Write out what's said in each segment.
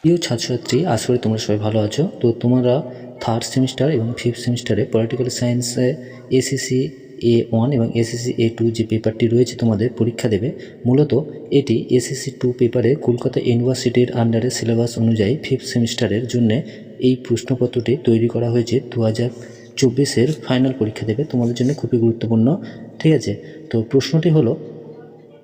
প্রিয় ছাত্রছাত্রী আশা করি তোমরা সবাই ভালো আছো। তো তোমরা থার্ড সেমিস্টার এবং ফিফথ সেমিস্টারে পলিটিক্যাল সায়েন্সে এসিসি এ ওয়ান এবং এসিসি এ টু যে পেপারটি রয়েছে তোমাদের পরীক্ষা দেবে, মূলত এটি এসিসি টু পেপারে কলকাতা ইউনিভার্সিটির আন্ডারে সিলেবাস অনুযায়ী ফিফথ সেমিস্টারের জন্য এই প্রশ্নপত্রটি তৈরি করা হয়েছে দু হাজার চব্বিশের ফাইনাল পরীক্ষা দেবে। তোমাদের জন্য খুবই গুরুত্বপূর্ণ। ঠিক আছে? তো প্রশ্নটি হলো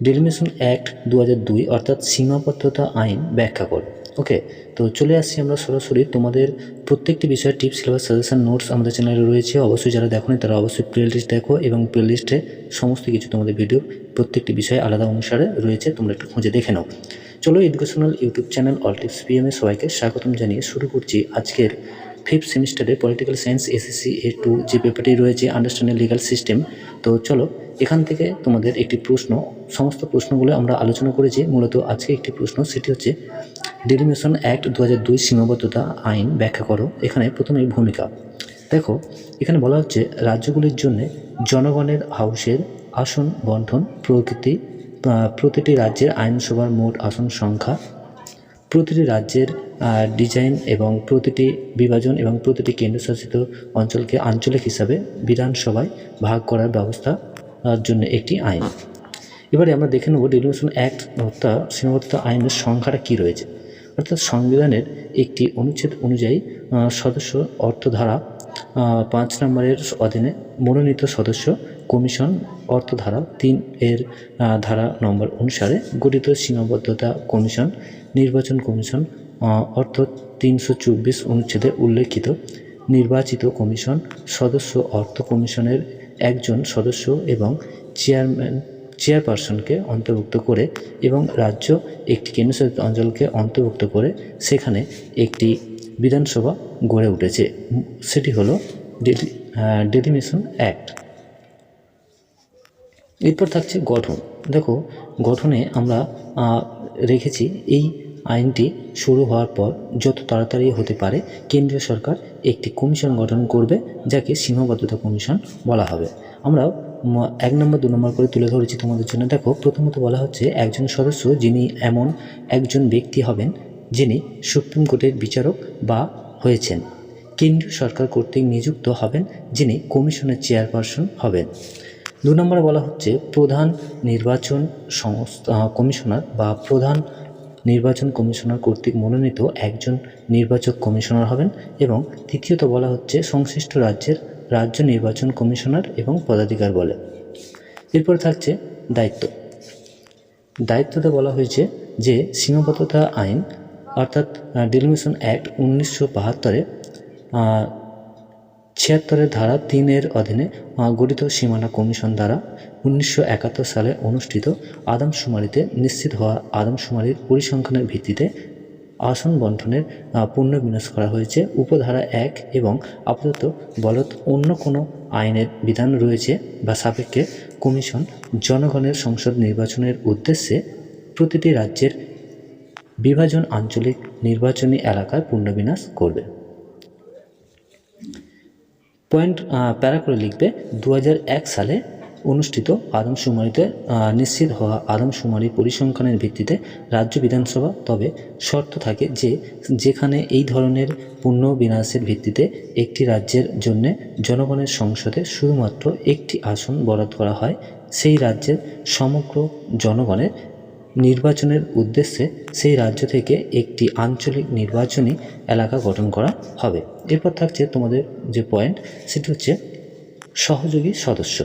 ডেলিমিনেশন অ্যাক্ট দু দুই অর্থাৎ সীমাবদ্ধতা আইন ব্যাখ্যা করো ওকে তো চলে আসছি আমরা সরাসরি তোমাদের প্রত্যেকটি বিষয়ে টিপস সিলেবাস সাজেশন নোটস আমাদের চ্যানেলে রয়েছে। অবশ্যই যারা দেখো তারা অবশ্যই প্লে লিস্ট দেখো এবং প্লে লিস্টে সমস্ত কিছু তোমাদের ভিডিও প্রত্যেকটি বিষয়ে আলাদা অনুসারে রয়েছে, তোমরা একটু খুঁজে দেখে নাও। চলো educational YouTube channel all tips PMA সবাইকে স্বাগতম জানিয়ে শুরু করছি আজকের ফিফথ সেমিস্টারে political science SSC A two যে পেপারটি রয়েছে আন্ডারস্ট্যান্ডিং লিগাল সিস্টেম তো চলো এখান থেকে তোমাদের একটি প্রশ্ন, সমস্ত প্রশ্নগুলো আমরা আলোচনা করেছি। মূলত আজকে একটি প্রশ্ন, সেটি হচ্ছে ডেলিমিনেশন অ্যাক্ট দু হাজার দুই সীমাবদ্ধতা আইন ব্যাখ্যা করো। এখানে প্রথমেই ভূমিকা। দেখো, এখানে বলা হচ্ছে, রাজ্যগুলির জন্য জনগণের হাউসের আসন বন্টন প্রকৃতি প্রতিটি রাজ্যের আইনসভার মোট আসন সংখ্যা, প্রতিটি রাজ্যের ডিজাইন এবং প্রতিটি বিভাজন এবং প্রতিটি কেন্দ্রশাসিত অঞ্চলকে আঞ্চলিক হিসাবে বিধানসভায় ভাগ করার ব্যবস্থা জন্য একটি আইন। এবারে আমরা দেখে নেব ডেলিমিনেশন অ্যাক্ট অর্থাৎ সীমাবদ্ধতা আইনের সংখ্যাটা কী রয়েছে। অর্থাৎ সংবিধানের একটি অনুচ্ছেদ অনুযায়ী সদস্য অর্থধারা পাঁচ নম্বরের অধীনে মনোনীত সদস্য কমিশন অর্থধারা তিন এর ধারা নম্বর অনুসারে গঠিত সীমাবদ্ধতা কমিশন, নির্বাচন কমিশন অর্থ তিনশো চব্বিশ অনুচ্ছেদে উল্লেখিত নির্বাচিত কমিশন, সদস্য অর্থ কমিশনের একজন সদস্য এবং চেয়ারম্যান, চেয়ারপারসনকে অন্তর্ভুক্ত করে এবং রাজ্য একটি কেন্দ্রশাসিত অঞ্চলকে অন্তর্ভুক্ত করে সেখানে একটি বিধানসভা গড়ে উঠেছে। সেটি হলো ডেলি ডেলিমিশন অ্যাক্ট। এরপর থাকছে গঠন। দেখো, গঠনে আমরা রেখেছি এই আইনটি শুরু হওয়ার পর যত তাড়াতাড়ি হতে পারে কেন্দ্রীয় সরকার একটি কমিশন গঠন করবে, যাকে সীমাবদ্ধতা কমিশন বলা হবে। আমরা এক নম্বর, দু নম্বর করে তুলে ধরেছি তোমাদের জন্য। দেখো, প্রথমত বলা হচ্ছে একজন সদস্য যিনি এমন একজন ব্যক্তি হবেন যিনি সুপ্রিম কোর্টের বিচারক বা হয়েছেন। কেন্দ্রীয় সরকার কর্তৃক নিযুক্ত হবেন যিনি কমিশনের চেয়ারপারসন হবেন। দু নম্বরে বলা হচ্ছে প্রধান নির্বাচন সংস্থা কমিশনার বা প্রধান নির্বাচন কমিশনার কর্তৃক মনোনীত একজন নির্বাচক কমিশনার হবেন এবং তৃতীয়ত বলা হচ্ছে সংশ্লিষ্ট রাজ্যের রাজ্য নির্বাচন কমিশনার এবং পদাধিকার বলে। এরপর থাকছে দায়িত্ব। দায়িত্বতে বলা হয়েছে যে সীমাবদ্ধতা আইন অর্থাৎ ডেলিমিশন অ্যাক্ট উনিশশো বাহাত্তরে ছিয়াত্তরের ধারা তিনের অধীনে গঠিত সীমানা কমিশন দ্বারা উনিশশো একাত্তর সালে অনুষ্ঠিত আদমশুমারিতে নিশ্চিত হওয়া আদমশুমারির পরিসংখ্যানের ভিত্তিতে আসন বন্টনের পুনর্বিন্যাস করা হয়েছে। উপধারা এক এবং আপাতত বলত অন্য কোনো আইনের বিধান রয়েছে বা সাপেক্ষে কমিশন জনগণের সংসদ নির্বাচনের উদ্দেশ্যে প্রতিটি রাজ্যের বিভাজন আঞ্চলিক নির্বাচনী এলাকায় পুনর্বিন্যাস করবে। পয়েন্ট প্যারা করে লিখবে দু হাজার এক সালে অনুষ্ঠিত আদমশুমারিতে নিশ্চিত হওয়া আদমশুমারি পরিসংখ্যানের ভিত্তিতে রাজ্য বিধানসভা। তবে শর্ত থাকে যে, যেখানে এই ধরনের পুনর্বিন্যাসের ভিত্তিতে একটি রাজ্যের জন্য জনগণের সংসদে শুধুমাত্র একটি আসন বরাদ্দ করা হয়, সেই রাজ্যের সমগ্র জনগণের নির্বাচনের উদ্দেশ্যে সেই রাজ্য থেকে একটি আঞ্চলিক নির্বাচনী এলাকা গঠন করা হবে। এরপর থাকছে তোমাদের যে পয়েন্ট সেটি হচ্ছে সহযোগী সদস্য।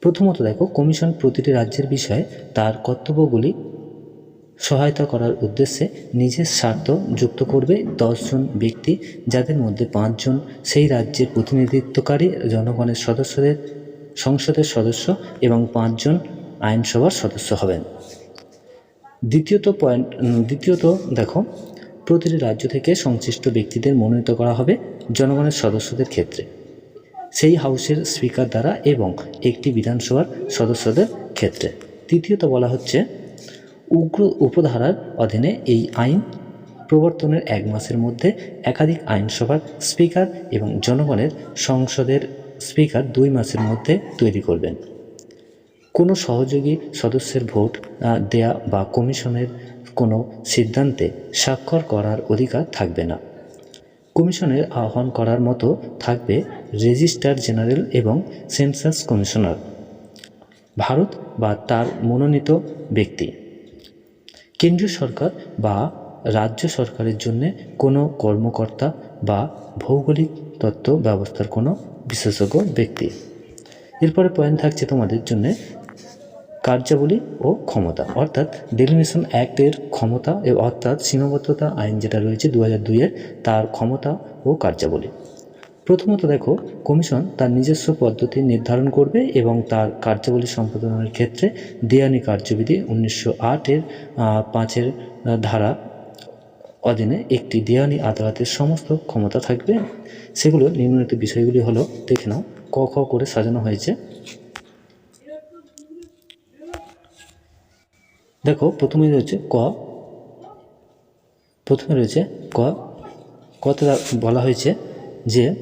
প্রথমত দেখো, কমিশন প্রতিটি রাজ্যের বিষয়ে তার কর্তব্যগুলি সহায়তা করার উদ্দেশ্যে নিজের স্বার্থ যুক্ত করবে দশজন ব্যক্তি, যাদের মধ্যে পাঁচজন সেই রাজ্যের প্রতিনিধিত্বকারী, জনগণের সদস্যদের, সংসদের সদস্য এবং পাঁচজন আইনসভার সদস্য হবেন। দ্বিতীয়ত পয়েন্ট দ্বিতীয়ত দেখো, প্রতিটি রাজ্য থেকে সংশ্লিষ্ট ব্যক্তিদের মনোনীত করা হবে জনগণের সদস্যদের ক্ষেত্রে। সেই হাউসের স্পিকার দ্বারা এবং একটি বিধানসভার সদস্যদের ক্ষেত্রে। তৃতীয়ত বলা হচ্ছে, উগ্র উপধারার অধীনে এই আইন প্রবর্তনের এক মাসের মধ্যে একাধিক আইনসভার স্পিকার এবং জনগণের সংসদের স্পিকার দুই মাসের মধ্যে তৈরি করবেন। কোনো সহযোগী সদস্যের ভোট দেয়া বা কমিশনের কোনো সিদ্ধান্তে স্বাক্ষর করার অধিকার থাকবে না। কমিশনের আহ্বান করার মতো থাকবে রেজিস্ট্রার জেনারেল এবং সেন্সাস কমিশনার। ভারত বা তার মনোনীত ব্যক্তি। কেন্দ্রীয় সরকার বা রাজ্য সরকারের জন্য কোনো কর্মকর্তা বা ভৌগোলিক তত্ত্ব ব্যবস্থার কোনো বিশেষজ্ঞ ব্যক্তি। এরপরে পয়েন্ট থাকছে তোমাদের জন্য কার্যাবলী ও ক্ষমতা, অর্থাৎ ডেলিমিশন অ্যাক্টের ক্ষমতা অর্থাৎ সীমাবদ্ধতা আইন যেটা রয়েছে দু হাজার দুইয়ের তার ক্ষমতা ও কার্যাবলী। প্রথমত দেখো, কমিশন তার নিজস্ব পদ্ধতি নির্ধারণ করবে এবং তার কার্যাবলী সম্পাদনের ক্ষেত্রে দেয়ানি কার্যবিধি উনিশশো আটের পাঁচের ধারা অধীনে একটি দেয়ানি আদালতের সমস্ত ক্ষমতা থাকবে। সেগুলো নিম্নলিখিত বিষয়গুলি হলো, দেখে নাও, ক, খ করে সাজানো হয়েছে। দেখো, প্রথমে রয়েছে ক। প্রথমে রয়েছে ক। কতে বলা হয়েছে যে,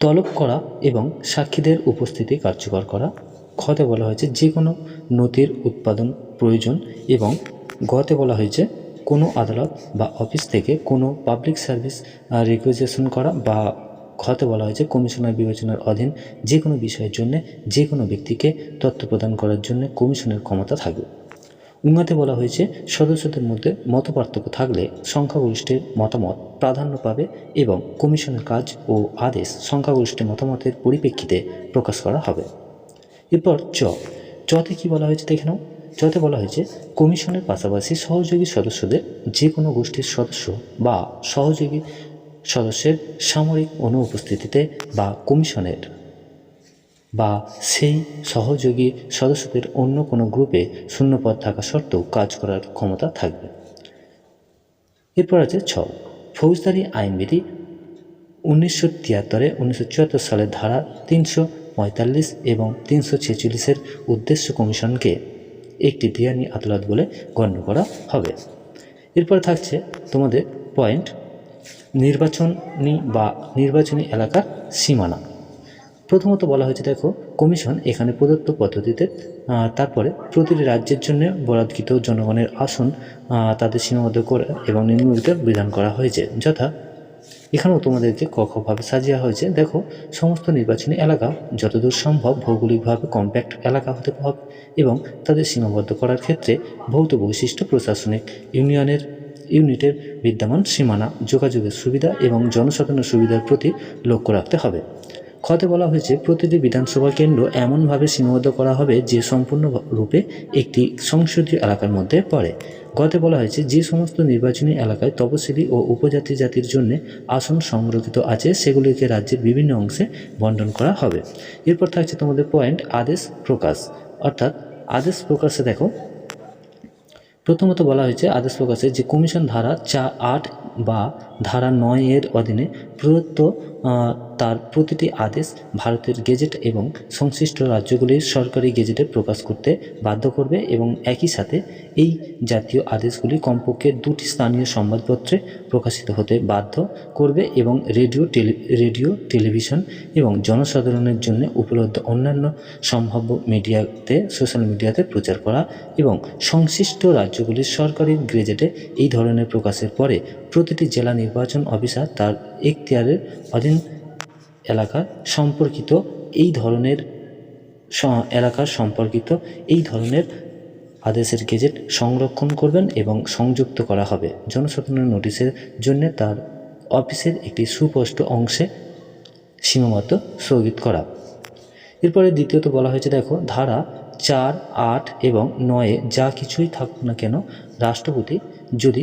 তলব করা এবং সাক্ষীদের উপস্থিতি কার্যকর করা। খতে বলা হয়েছে যে কোনো নথির উৎপাদন প্রয়োজন এবং গতে বলা হয়েছে কোনো আদালত বা অফিস থেকে কোনো পাবলিক সার্ভিস রিকুইজেশন করা বা খতে বলা হয়েছে কমিশনার বিবেচনার অধীন যে কোনো বিষয়ের জন্য যে কোনো ব্যক্তিকে তথ্য প্রদান করার জন্য কমিশনের ক্ষমতা থাকবে উন্নতে বলা হয়েছে, সদস্যদের মধ্যে মতপার্থক্য থাকলে সংখ্যাগরিষ্ঠের মতামত প্রাধান্য পাবে এবং কমিশনের কাজ ও আদেশ সংখ্যাগরিষ্ঠের মতামতের পরিপ্রেক্ষিতে প্রকাশ করা হবে। এরপর চ, চতে কি বলা হয়েছে দেখে নাও। চতে বলা হয়েছে, কমিশনের পাশাপাশি সহযোগী সদস্যদের যে কোনো গোষ্ঠীর সদস্য বা সহযোগী সদস্যের সামরিক অনুপস্থিতিতে বা কমিশনের বা সেই সহযোগী সদস্যদের অন্য কোনো গ্রুপে শূন্যপদ থাকা সত্ত্বেও কাজ করার ক্ষমতা থাকবে। এরপর আছে ছ ফৌজদারি আইনবিধি উনিশশো তিয়াত্তরে উনিশশো চুয়াত্তর সালের ধারা তিনশো পঁয়তাল্লিশ এবং তিনশো ছেচল্লিশের উদ্দেশ্য কমিশনকে একটি দেয়ানি আদালত বলে গণ্য করা হবে। এরপর থাকছে তোমাদের পয়েন্ট নির্বাচনী বা নির্বাচনী এলাকার সীমানা। প্রথমত বলা হয়েছে, দেখো, কমিশন এখানে প্রদত্ত পদ্ধতিতে তারপরে প্রতিটি রাজ্যের জন্য বরাদ্দকৃত জনগণের আসন তাদের সীমাবদ্ধ করে এবং নিম্নলিখিত বিধান করা হয়েছে, যথা এখানেও তোমাদেরকে কখভাবে সাজিয়া হয়েছে। দেখো, সমস্ত নির্বাচনী এলাকা যতদূর সম্ভব ভৌগোলিকভাবে কম্প্যাক্ট এলাকা হতে হবে এবং তাদের সীমাবদ্ধ করার ক্ষেত্রে ভৌত বৈশিষ্ট্য প্রশাসনিক ইউনিয়নের ইউনিটের বিদ্যমান সীমানা, যোগাযোগের সুবিধা এবং জনসাধারণের সুবিধার প্রতি লক্ষ্য রাখতে হবে। খতে বলা হয়েছে, প্রতিটি বিধানসভা কেন্দ্র এমনভাবে সীমাবদ্ধ করা হবে যে সম্পূর্ণ রূপে একটি সংসদীয় এলাকার মধ্যে পড়ে। গতে বলা হয়েছে, যে সমস্ত নির্বাচনী এলাকায় তপশিলি ও উপজাতি জাতির জন্য আসন সংরক্ষিত আছে, সেগুলিকে রাজ্যের বিভিন্ন অংশে বন্টন করা হবে। এরপর থাকছে তোমাদের পয়েন্ট, আদেশ প্রকাশ। অর্থাৎ আদেশ প্রকাশে দেখো প্রথমত বলা হয়েছে আদেশ প্রকাশে যে কমিশন ধারা চা আট বা ধারা নয় এর অধীনে প্রদত্ত তার প্রতিটি আদেশ ভারতের গেজেট এবং সংশ্লিষ্ট রাজ্যগুলির সরকারি গেজেটে প্রকাশ করতে বাধ্য করবে এবং একই সাথে এই জাতীয় আদেশগুলি কমপক্ষে দুটি স্থানীয় সংবাদপত্রে প্রকাশিত হতে বাধ্য করবে এবং রেডিও টেলি, রেডিও টেলিভিশন এবং জনসাধারণের জন্য উপলব্ধ অন্যান্য সম্ভাব্য মিডিয়াতে, সোশ্যাল মিডিয়াতে প্রচার করা এবং সংশ্লিষ্ট রাজ্যগুলির সরকারি গেজেটে এই ধরনের প্রকাশের পরে প্রতিটি জেলা নির্বাচন অফিসার তার এখতিয়ারের অধীন এলাকার সম্পর্কিত এই ধরনের এলাকার সম্পর্কিত এই ধরনের আদেশের গেজেট সংরক্ষণ করবেন এবং সংযুক্ত করা হবে। জনসাধারণের নোটিশের জন্য তার অফিসের একটি সুস্পষ্ট অংশে সীমাবদ্ধ স্থগিত করা। এরপরে দ্বিতীয়ত বলা হয়েছে, দেখো, ধারা চার, আট এবং নয়ে যা কিছুই থাকুক না কেন, রাষ্ট্রপতি যদি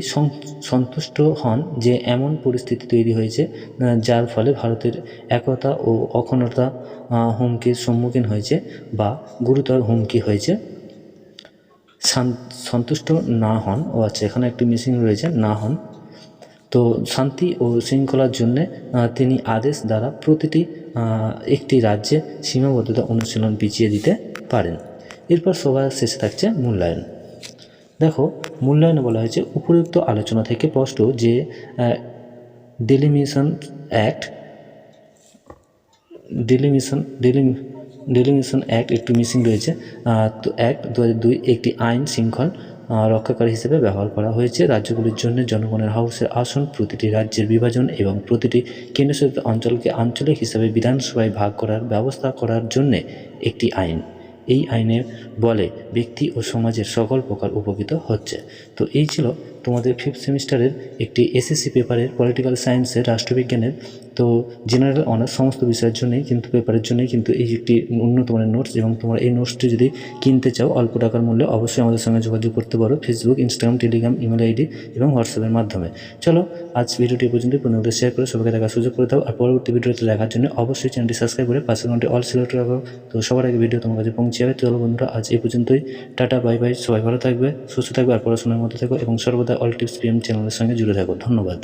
সন্তুষ্ট হন যে এমন পরিস্থিতি তৈরি হয়েছে যার ফলে ভারতের একতা ও অখণ্ডতা হুমকির সম্মুখীন হয়েছে বা গুরুতর হুমকি হয়েছে। সন্তুষ্ট না হন, ও আচ্ছা এখানে একটি মিসিং রয়েছে, না হন। তো শান্তি ও শৃঙ্খলার জন্যে তিনি আদেশ দ্বারা প্রতিটি একটি রাজ্যে সীমাবদ্ধতা অনুশীলন পিছিয়ে দিতে পারেন। এরপর সবার শেষে থাকছে মূল্যায়ন। মূল্যায়নে বলা হয়েছে উপযুক্ত আলোচনা থেকে স্পষ্ট যে delimitation act delimitation deli delimitation act একটু মিসিং রয়েছে। তো অ্যাক্ট দু দুই একটি আইন শৃঙ্খল রক্ষাকারী হিসেবে ব্যবহার করা হয়েছে। রাজ্যগুলির জন্য জনগণের হাউসের আসন, প্রতিটি রাজ্যের বিভাজন এবং প্রতিটি কেন্দ্রশাসিত অঞ্চলকে আঞ্চলিক হিসাবে বিধানসভায় ভাগ করার ব্যবস্থা করার জন্যে একটি আইন। এই আইনের বলে ব্যক্তি ও সমাজের সকল প্রকার উপকৃত হচ্ছে। তো এই ছিল তোমাদের ফিফথ সেমিস্টারের একটি এসএসসি পেপারের পলিটিক্যাল সায়েন্সের রাষ্ট্রবিজ্ঞানের তো জেনারেল অনার্স সমস্ত বিষয়ের জন্যই কিন্তু পেপারের জন্যই কিন্তু এই একটি উন্নত মানের নোটস এবং তোমরা এই নোটসটি যদি কিনতে চাও অল্প টাকার মূল্যে অবশ্যই আমাদের সঙ্গে যোগাযোগ করতে পারো Facebook Instagram Telegram email ID এবং হোয়াটসঅ্যাপের মাধ্যমে। চলো, আজ ভিডিওটি পর্যন্ত পূর্ণভাবে শেয়ার করে সবাইকে দেখার সুযোগ করে দাও। আর পরবর্তী ভিডিওতে দেখার জন্য অবশ্যই চ্যানেলটি সাবস্ক্রাইব করে পাশের ঘন্টি অল সিলেক্ট রাখো। তো সবার আগে ভিডিও তোমার কাছে পৌঁছে যাবে। চলো বন্ধুরা, আজ এই পর্যন্তই। টাটা বাই বাই সবাই ভালো থাকবে, সুস্থ থাকবে, আর পড়াশোনার মধ্যে থাকো এবং সর্বদা অল টিপস পিএম চ্যানেলের সঙ্গে জুড়ে থাকো। ধন্যবাদ।